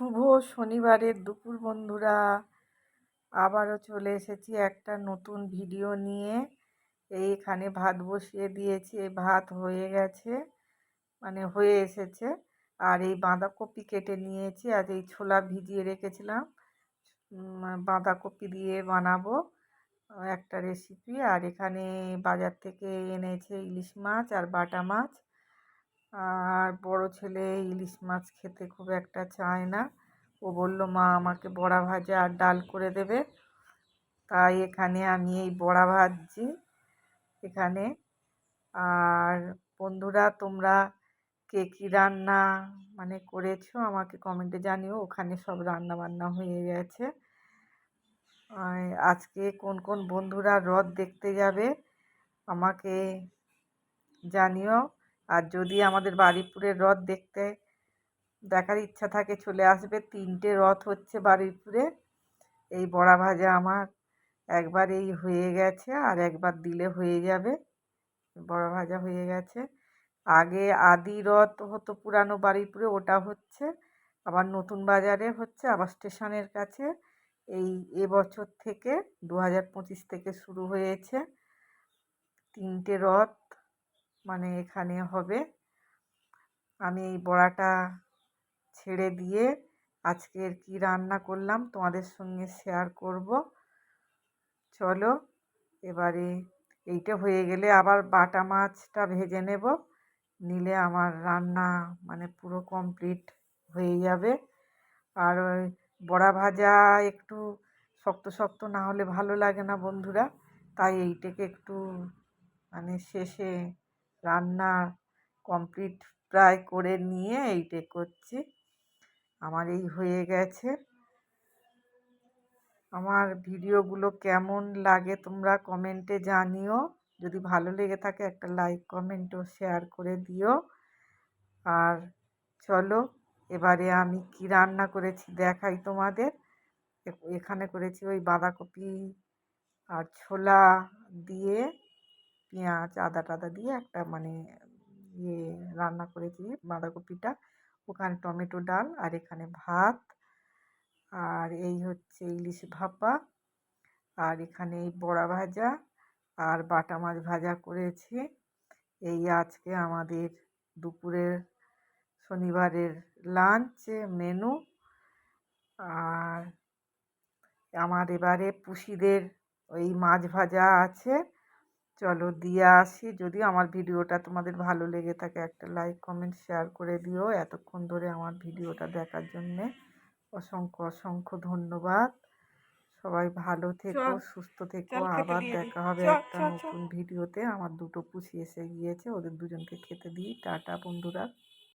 শুভ শনিবারের দুপুর বন্ধুরা। আবারও চলে এসেছি একটা নতুন ভিডিও নিয়ে। এইখানে ভাত বসিয়ে দিয়েছি, এই ভাত হয়ে গেছে মানে হয়ে এসেছে। আর এই বাঁধাকপি কেটে নিয়েছি, আর এই ছোলা ভিজিয়ে রেখেছিলাম। বাঁধাকপি দিয়ে বানাবো একটা রেসিপি আর এখানে বাজার থেকে এনেছে ইলিশ মাছ আর বাটা মাছ। আর বড় ছেলে ইলিশ মাছ খেতে খুব একটা চায় না। ও বলল, মা, আমাকে বড়া ভাজা আর ডাল করে দেবে। তাই এখানে আমি এই বড়া ভাজছি এখানে। আর বন্ধুরা, তোমরা কে কী রান্না মানে করেছ আমাকে কমেন্টে জানিও। ওখানে সব রান্না বান্না হয়ে গেছে। আজকে কোন কোন বন্ধুরা রথ দেখতে যাবে আমাকে জানিও। আর যদি আমাদের বারুইপুরের রথ দেখতে দেখার ইচ্ছা থাকে, চলে আসবে। তিনটে রথ হচ্ছে বারুইপুরে এই বড়া ভাজা আমার একবার এই হয়ে গেছে আর একবার দিলে হয়ে যাবে। বড়া ভাজা হয়ে গেছে। আগে আদি রথ হতো পুরানো বারুইপুরে ওটা হচ্ছে আবার নতুন বাজারে হচ্ছে আবার স্টেশনের কাছে। এই এবছর থেকে দু হাজার পঁচিশ থেকে শুরু হয়েছে তিনটে রথ। মানে এখানে হবে। আমি এই বড়াটা ছেড়ে দিয়ে আজকের কি রান্না করলাম তোমাদের সঙ্গে শেয়ার করব। চলো, এবারে এইটা হয়ে গেলে আবার বাটা মাছটা ভেজে নেব। নিলে আমার রান্না মানে পুরো কমপ্লিট হয়ে যাবে। আর ওই বড়া ভাজা একটু শক্ত শক্ত না হলে ভালো লাগে না বন্ধুরা। তাই এইটাকে একটু মানে শেষে রান্না কমপ্লিট প্রায় করে নিয়ে এইটে করছি। আমার এই হয়ে গেছে। আমার ভিডিওগুলো কেমন লাগে তোমরা কমেন্টে জানিও। যদি ভালো লেগে থাকে একটা লাইক, কমেন্ট ও শেয়ার করে দিও। আর চলো, এবারে আমি কি রান্না করেছি দেখাই তোমাদের। এখানে করেছি ওই বাঁধাকপি আর ছোলা দিয়ে পেঁয়াজ, আদা টাদা দিয়ে একটা মানে ইয়ে রান্না করেছি, বাঁধাকপিটা। ওখানে টমেটো ডাল আর এখানে ভাত। আর এই হচ্ছে ইলিশ ভাপা। আর এখানে এই বড়া ভাজা আর বাটা মাছ ভাজা করেছি। এই আজকে আমাদের দুপুরের শনিবারের লাঞ্চ মেনু আর আমার এবারে পুষিদের ওই মাছ ভাজা আছে। চলো দিয়ে আসি। যদি আমার ভিডিওটা তোমাদের ভালো লেগে থাকে একটা লাইক কমেন্ট শেয়ার করে দিও। এতক্ষণ ধরে আমার ভিডিওটা দেখার জন্যে অসংখ্য অসংখ্য ধন্যবাদ। সবাই ভালো থেকো সুস্থ থেকো। আবার দেখা হবে একটা নতুন ভিডিওতে। আমার দুটো পুষি এসে গিয়েছে ওদের দুজনকে খেতে দিই। টাটা বন্ধুরা।